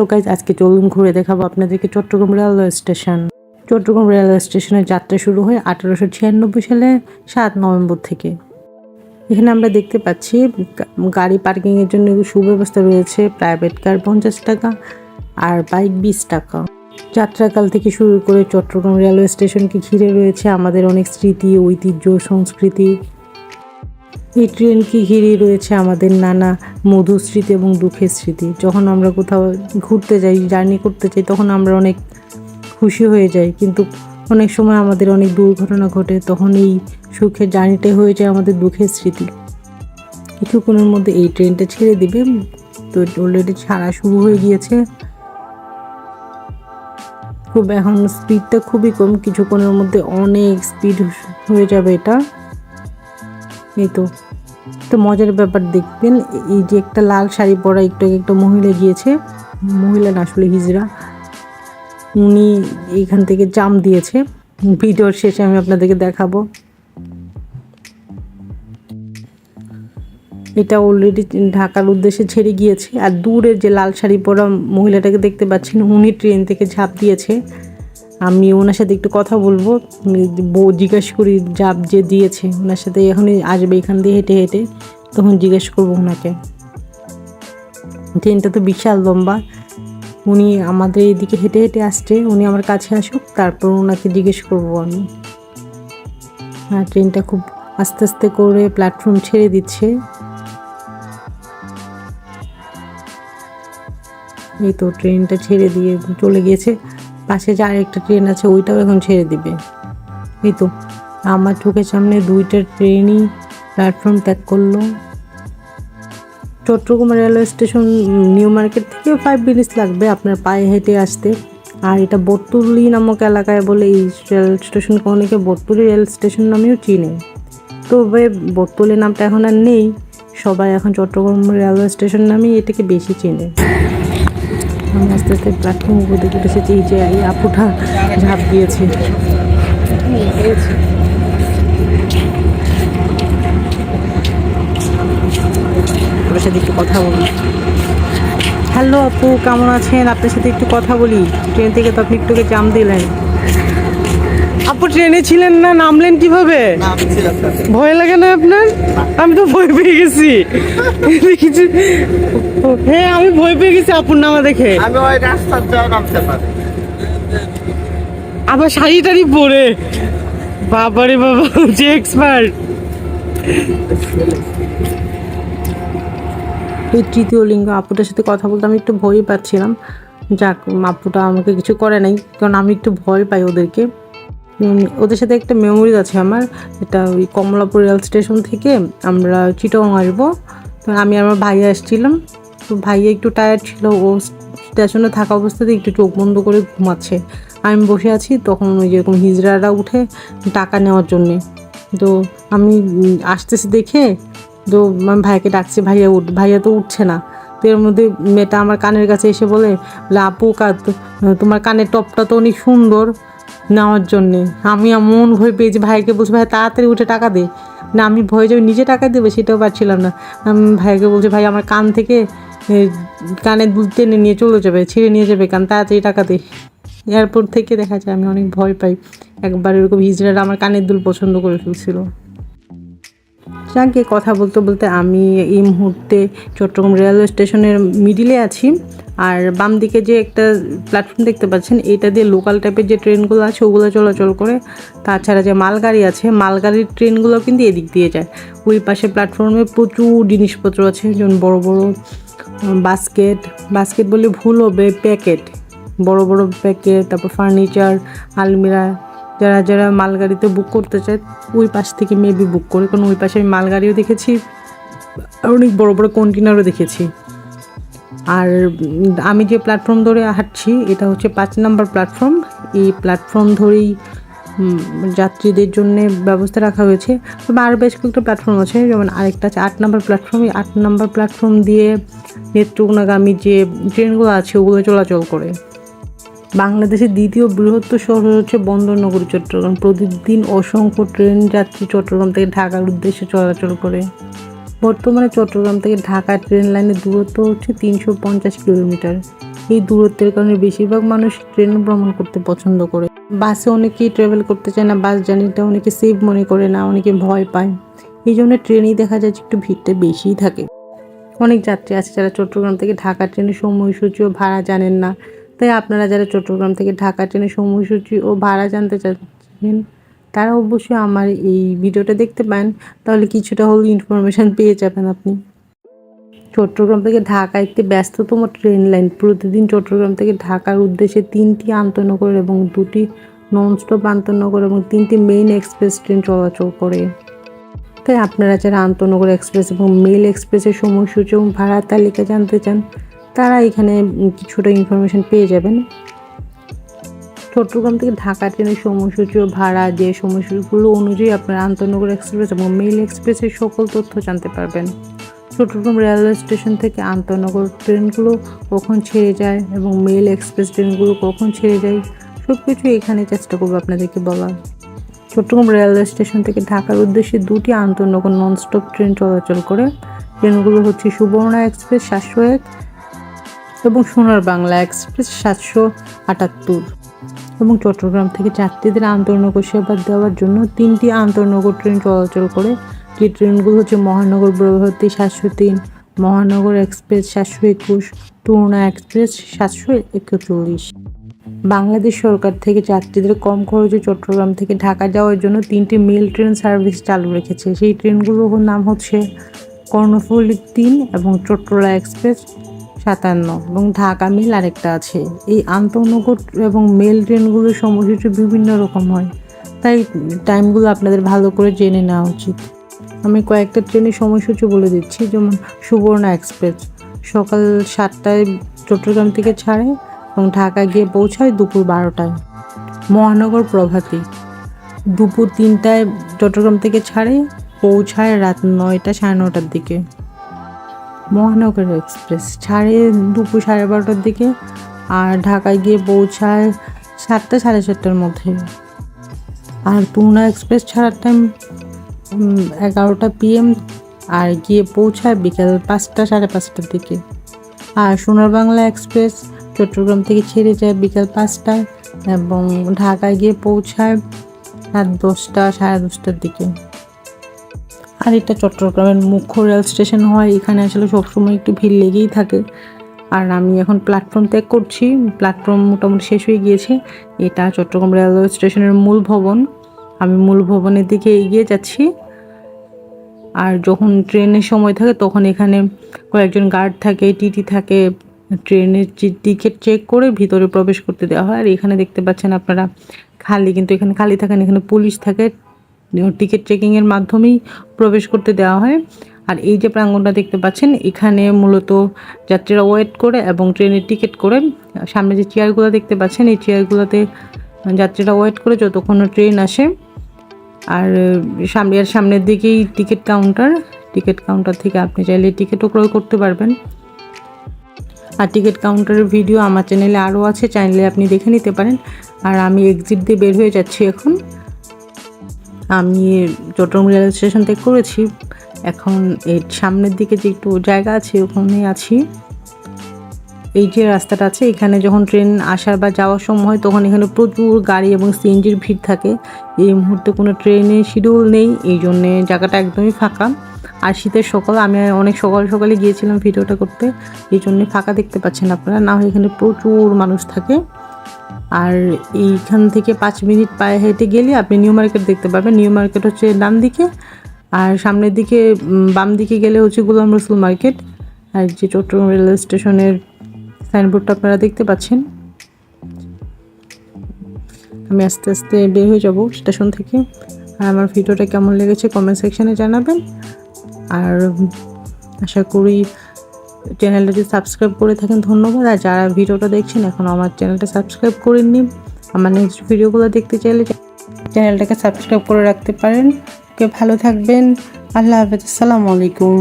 Hello guys আজকে চলুন ঘুরে দেখাবো আপনাদেরকে Chattogram railway station Chattogram railway স্টেশনের যাত্রা শুরু হয় আঠারোশো ছিয়ানব্বই সালে, সাত নভেম্বর থেকে। এখানে আমরা দেখতে পাচ্ছি, গাড়ি পার্কিংয়ের জন্য সুব্যবস্থা রয়েছে প্রাইভেট কার পঞ্চাশ টাকা আর বাইক বিশ টাকা। যাত্রাকাল থেকে শুরু করে চট্টগ্রাম রেলওয়ে স্টেশনকে ঘিরে রয়েছে আমাদের অনেক স্মৃতি, ঐতিহ্য, সংস্কৃতি। এই ট্রেনকে ঘিরে রয়েছে আমাদের নানা মধুর স্মৃতি এবং দুঃখের স্মৃতি? যখন আমরা কোথাও ঘুরতে যাই, জার্নি করতে চাই তখন আমরা অনেক খুশি হয়ে যাই। কিন্তু অনেক সময় আমাদের অনেক দুর্ঘটনা ঘটে, তখন এই সুখের জার্নিটাই হয়ে যায় আমাদের দুঃখের স্মৃতি। কিছুক্ষণের মধ্যে এই ট্রেনটা ছেড়ে দিবে। তো অলরেডি ছাড়া শুরু হয়ে গিয়েছে। খুব এখন স্পিডটা খুবই কম। কিছুক্ষণের মধ্যে অনেক স্পিড হয়ে যাবে এটা। এই তো। তো মজার ব্যাপার দেখবেন এই যে একটা লাল শাড়ি পরা একটু একটা মহিলা গিয়েছে, মহিলা না আসলে হিজড়া, উনি এইখান থেকে জাম দিয়েছে ভিডিওর শেষে আমি আপনাদেরকে দেখাবো। এটা অলরেডি ঢাকার উদ্দেশ্যে ছেড়ে গিয়েছে, আর দূরের যে লাল শাড়ি পরা মহিলাটাকে দেখতে পাচ্ছেন, উনি ট্রেন থেকে ঝাঁপ দিয়েছে। আমি ওনার সাথে একটু কথা বলব। বউ জিজ্ঞেস করি ঝাঁপ যে দিয়েছে ওনার সাথে? এখনই আসবে এখান দিয়ে হেঁটে হেঁটে তখন জিজ্ঞেস করব ওনাকে। ট্রেনটা তো বিশাল লম্বা। উনি আমাদের এদিকে হেঁটে হেঁটে আসছে, উনি আমার কাছে আসুক, তারপর ওনাকে জিজ্ঞেস করব আমি। হ্যাঁ ট্রেনটা খুব আস্তে আস্তে করে প্ল্যাটফর্ম ছেড়ে দিচ্ছে। এই তো ট্রেনটা ছেড়ে দিয়ে চলে গিয়েছে। পাশে যে আরেকটা ট্রেন আছে, ওইটাও এখন ছেড়ে দিবে। এই তো, আমার চোখের সামনে দুইটা ট্রেনই প্ল্যাটফর্ম ত্যাগ করল। Chattogram railway station new market থেকে ফাইভ মিনিটস লাগবে আপনার পায়ে হেঁটে আসতে। আর এটা বটতুলি নামক এলাকায় বলে এই রেল স্টেশনকে অনেকে বটতুলি রেল স্টেশন নামেও চিনে। তবে বটতুলি নামটা এখন আর নেই, সবাই এখন চট্টগ্রাম রেলওয়ে স্টেশন নামেই এটাকে বেশি চেনে। আমি আস্তে আস্তে প্ল্যাটফর্ম উপর দিকে এসেছি এই যে এই আপুটা ঝাঁপ দিয়েছে। আপনার সাথে একটু কথা বলি। হ্যালো আপু কেমন আছেন? আপনার সাথে একটু কথা বলি। ট্রেন থেকে তো আপনি একটুকে জাম দিলেন। আপু ট্রেনে ছিলেন না নামলেন কীভাবে? ভয় লাগে না আপনার? আমি তো ভয় পেয়ে গেছি। হ্যাঁ আমি ভয় পেয়ে গেছি আপুর নামা দেখে। আমি ওই রাস্তার যাও নামতে পারি। আবার শাড়ি টাড়ি পরে। বাবারে বাবা যে এক্সপার্ট এই তৃতীয় লিঙ্গ আপুটার সাথে কথা বলতে আমি একটু ভয়ই পাচ্ছিলাম। যাক আপুটা আমাকে কিছু করে নাই কারণ আমি একটু ভয় পাই ওদেরকে। ওদের সাথে একটা মেমোরিজ আছে আমার। এটা ওই কমলাপুর রেল স্টেশন থেকে আমরা চিটং আসব। তো আমি আমার ভাইয়া আসছিলাম। তো ভাইয়া একটু টায়ার্ড ছিল। ও স্টেশনে থাকা অবস্থাতে একটু চোখ বন্ধ করে ঘুমাচ্ছে। আমি বসে আছি তখন ওই যেরকম হিজড়ারা উঠে টাকা নেওয়ার জন্যে। তো আমি আসতেছি দেখে তো আমি ভাইয়াকে ডাকছি, ভাইয়া উঠ, ভাইয়া তো উঠছে না। তো এর মধ্যে মেয়েটা আমার কানের কাছে এসে বলে আপু কা তোমার কানের টপটা তো অনেক সুন্দর। নেওয়ার জন্যে। আমি এমন ভয় পেয়েছি ভাইকে বলছি ভাই তাড়াতাড়ি উঠে টাকা দে। না আমি ভয়ে যাবে নিজে টাকা দেবে সেটাও পারছিলাম না। আমি ভাইকে বলছি ভাই আমার কান থেকে এ, কানের দুধ টেনে নিয়ে চলে যাবে ছিঁড়ে নিয়ে যাবে কান তাড়াতাড়ি টাকা দে। এয়ারপোর্ট থেকে দেখা যায় আমি অনেক ভয় পাই। একবার এরকম হিজড়ারা আমার কানের দুল পছন্দ করে ফেলছিল। যাকে কথা বলতে বলতে আমি এই মুহূর্তে চট্টগ্রাম রেলওয়ে স্টেশনের মিডিলে আছি। আর বাম দিকে যে একটা প্ল্যাটফর্ম দেখতে পাচ্ছেন, এটা দিয়ে লোকাল টাইপের যে ট্রেনগুলো আছে, ওগুলো চলাচল করে। তাছাড়া যে মালগাড়ি আছে, মালগাড়ির ট্রেনগুলো কিন্তু এদিক দিয়ে যায়। ওই পাশে প্ল্যাটফর্মে প্রচুর জিনিসপত্র আছে, যেমন বড় বড় বাস্কেট বাস্কেট বলে ভুল হবে প্যাকেট বড় বড় প্যাকেট তারপর ফার্নিচার আলমিরা, যারা যারা মালগাড়িতে বুক করতে চায়, ওই পাশ থেকে মেবি বুক করে। কারণ ওই পাশে আমি মালগাড়িও দেখেছি অনেক বড় বড় কন্টেনারও দেখেছি। আর আমি যে প্ল্যাটফর্ম ধরে হাঁটছি, এটা হচ্ছে পাঁচ নম্বর প্ল্যাটফর্ম এই প্ল্যাটফর্ম ধরেই যাত্রীদের জন্য ব্যবস্থা রাখা হয়েছে। তবে আরও বেশ কয়েকটা প্ল্যাটফর্ম আছে, যেমন আরেকটা আছে আট নম্বর প্ল্যাটফর্ম এই আট নম্বর প্ল্যাটফর্ম দিয়ে নেত্রকোনাগামী যে ট্রেনগুলো আছে, ওগুলো চলাচল করে। বাংলাদেশের দ্বিতীয় বৃহত্তর শহর হচ্ছে বন্দরনগরী, চট্টগ্রাম। প্রতিদিন অসংখ্য ট্রেন যাত্রী চট্টগ্রাম থেকে ঢাকার উদ্দেশ্যে চলাচল করে। বর্তমানে চট্টগ্রাম থেকে ঢাকা ট্রেন লাইনের দূরত্ব হচ্ছে তিনশো পঞ্চাশ কিলোমিটার। এই দূরত্বের কারণে বেশিরভাগ মানুষ ট্রেন ভ্রমণ করতে পছন্দ করে। বাসে অনেকেই ট্রাভেল করতে চায় না, বাস জার্নিটা অনেকে সেফ মনে করে না, অনেকে ভয় পায়। এই জন্য ট্রেনেই দেখা যায় যে একটু ভিড়টা বেশিই থাকে। অনেক যাত্রী আছে যারা চট্টগ্রাম থেকে ঢাকা ট্রেনের সময়সূচি ও ভাড়া জানেন না। তাই আপনারা যারা চট্টগ্রাম থেকে ঢাকা ট্রেনের সময়সূচি ও ভাড়া জানতে চাচ্ছেন তারা অবশ্যই আমার এই ভিডিওটা দেখতে পান, তাহলে কিছুটা হলেও ইনফরমেশান পেয়ে যাবেন আপনি। চট্টগ্রাম থেকে ঢাকা একটি ব্যস্ততম ট্রেন লাইন প্রতিদিন চট্টগ্রাম থেকে ঢাকার উদ্দেশ্যে তিনটি আন্তনগর এবং দুটি ননস্টপ আন্তনগর এবং তিনটি মেইন এক্সপ্রেস ট্রেন চলাচল করে। তাই আপনারা যারা আন্তনগর এক্সপ্রেস এবং মেল এক্সপ্রেসের সময়সূচি এবং ভাড়ার তালিকা জানতে চান, তারা এখানে কিছুটা ইনফরমেশন পেয়ে যাবেন। চট্টগ্রাম থেকে ঢাকা ট্রেনের সময়সূচি ও ভাড়া যে সময়সূচিগুলো অনুযায়ী আপনারা আন্তনগর এক্সপ্রেস এবং মেল এক্সপ্রেসের সকল তথ্য জানতে পারবেন। চট্টগ্রাম রেলওয়ে স্টেশন থেকে আন্তনগর ট্রেনগুলো কখন ছেড়ে যায় এবং মেল এক্সপ্রেস ট্রেনগুলো কখন ছেড়ে যায় সব কিছু এখানে চেষ্টা করব আপনাদেরকে বলার। চট্টগ্রাম রেলওয়ে স্টেশন থেকে ঢাকার উদ্দেশ্যে দুটি আন্তনগর ননস্টপ ট্রেন চলাচল করে। ট্রেনগুলো হচ্ছে সুবর্ণা এক্সপ্রেস সাতশো এক এবং সোনার বাংলা এক্সপ্রেস সাতশো আটাত্তর। এবং চট্টগ্রাম থেকে যাত্রীদের আন্তর্নগর সেবা দেওয়ার জন্য তিনটি আন্তর্নগর ট্রেন চলাচল করে। যে ট্রেনগুলো হচ্ছে মহানগর প্রভাতী সাতশো তিন, মহানগর এক্সপ্রেস সাতশো একুশ টুর্না এক্সপ্রেস সাতশো একচল্লিশ। বাংলাদেশ সরকার থেকে যাত্রীদের কম খরচে চট্টগ্রাম থেকে ঢাকা যাওয়ার জন্য তিনটি মেল ট্রেন সার্ভিস চালু রেখেছে। সেই ট্রেনগুলোর নাম হচ্ছে কর্ণফুলী তিন এবং চট্টলা এক্সপ্রেস সাতান্ন এবং ঢাকা মেল আরেকটা আছে। এই আন্তনগর এবং মেল ট্রেনগুলোর সময়সূচি বিভিন্ন রকম হয়। তাই টাইমগুলো আপনাদের ভালো করে জেনে নেওয়া উচিত। আমি কয়েকটা ট্রেনের সময়সূচি বলে দিচ্ছি, যেমন সুবর্ণা এক্সপ্রেস। সকাল সাতটায় চট্টগ্রাম থেকে ছাড়ে এবং ঢাকা গিয়ে পৌঁছায় দুপুর বারোটায়। মহানগর প্রভাতী। দুপুর তিনটায় চট্টগ্রাম থেকে ছাড়ে, পৌঁছায় রাত নয়টা সাড়ে নটার দিকে। মহানগর এক্সপ্রেস। ছাড়ে দুপুর সাড়ে বারোটার দিকে আর ঢাকায় গিয়ে পৌঁছায় সাতটা, সাড়ে সাতটার মধ্যে। আর পূর্ণা এক্সপ্রেস ছাড়ার টাইম এগারোটা পিএম আর গিয়ে পৌঁছায় বিকেল পাঁচটা, সাড়ে পাঁচটার দিকে। আর সোনার বাংলা এক্সপ্রেস চট্টগ্রাম থেকে ছেড়ে যায় বিকেল পাঁচটায় এবং ঢাকায় গিয়ে পৌঁছায় রাত দশটা, সাড়ে দশটার দিকে। আর এটা চট্টগ্রামের মুখ্য রেল স্টেশন হয়, এখানে আসলে সবসময় একটু ভিড় লেগেই থাকে। আর আমি এখন প্ল্যাটফর্ম ত্যাগ করছি প্ল্যাটফর্ম মোটামুটি শেষ হয়ে গিয়েছে। এটা চট্টগ্রাম রেলওয়ে স্টেশনের মূল ভবন। আমি মূল ভবনের দিকে এগিয়ে যাচ্ছি। আর যখন ট্রেনের সময় থাকে, তখন এখানে কয়েকজন গার্ড থাকে টিটি থাকে। ট্রেনের টিকিট চেক করে ভিতরে প্রবেশ করতে দেওয়া হয়। আর এখানে দেখতে পাচ্ছেন আপনারা, খালি, কিন্তু এখানে খালি থাকেন, এখানে পুলিশ থাকে। টিকিট চেকিংয়ের মাধ্যমেই প্রবেশ করতে দেওয়া হয়। আর এই যে প্রাঙ্গণটা দেখতে পাচ্ছেন, এখানে মূলত যাত্রীরা ওয়েট করে এবং ট্রেনের টিকিট করে। সামনে যে চেয়ারগুলো দেখতে পাচ্ছেন, এই চেয়ারগুলোতে যাত্রীরা ওয়েট করে যতক্ষণ ট্রেন আসে। আর, সামনে, আর সামনের দিকেই টিকিট কাউন্টার টিকিট কাউন্টার থেকে আপনি চাইলে টিকিটও ক্রয় করতে পারবেন। আর টিকিট কাউন্টারের ভিডিও আমার চ্যানেলে আরও আছে চাইলে আপনি দেখে নিতে পারেন। আর আমি এক্সিট দিয়ে বের হয়ে যাচ্ছি এখন। আমি চট্টগ্রাম রেল স্টেশন থেকে করেছি। এখন এর সামনের দিকে যে একটু জায়গা আছে ওখানে আছি। এই যে রাস্তাটা আছে, এখানে যখন ট্রেন আসার বা যাওয়ার সময় হয়, তখন এখানে প্রচুর গাড়ি এবং সিএনজির ভিড় থাকে। এই মুহূর্তে কোনো ট্রেনের শিডিউল নেই, এই জন্যে জায়গাটা একদমই ফাঁকা। আর শীতের সকাল, আমি অনেক সকাল সকালে গিয়েছিলাম ভিডিওটা করতে, এই জন্যে ফাঁকা দেখতে পাচ্ছেন আপনারা। না হয় এখানে প্রচুর মানুষ থাকে। আর এইখান থেকে পাঁচ মিনিট পায়ে হেঁটে গেলে আপনি নিউ মার্কেট দেখতে পাবেন। নিউ মার্কেট হচ্ছে ডান দিকে। আর সামনের দিকে বাম দিকে গেলে হচ্ছে গোলাম রসুল মার্কেট। আর যে চট্টগ্রাম রেলওয়ে স্টেশনের সাইনবোর্ডটা আপনারা দেখতে পাচ্ছেন। আমি আস্তে আস্তে বের হয়ে যাব স্টেশন থেকে। আর আমার ভিডিওটা কেমন লেগেছে কমেন্ট সেকশানে জানাবেন। আর আশা করি চ্যানেলটা যদি সাবস্ক্রাইব করে থাকেন, ধন্যবাদ। আর যারা ভিডিওটা দেখছেন, এখন আমার চ্যানেলটা সাবস্ক্রাইব করে নিন আমার নেক্সট ভিডিওগুলো দেখতে চাইলে চ্যানেলটাকে সাবস্ক্রাইব করে রাখতে পারেন। কেউ ভালো থাকবেন। আল্লাহ হাফেজ, আসসালামু আলাইকুম।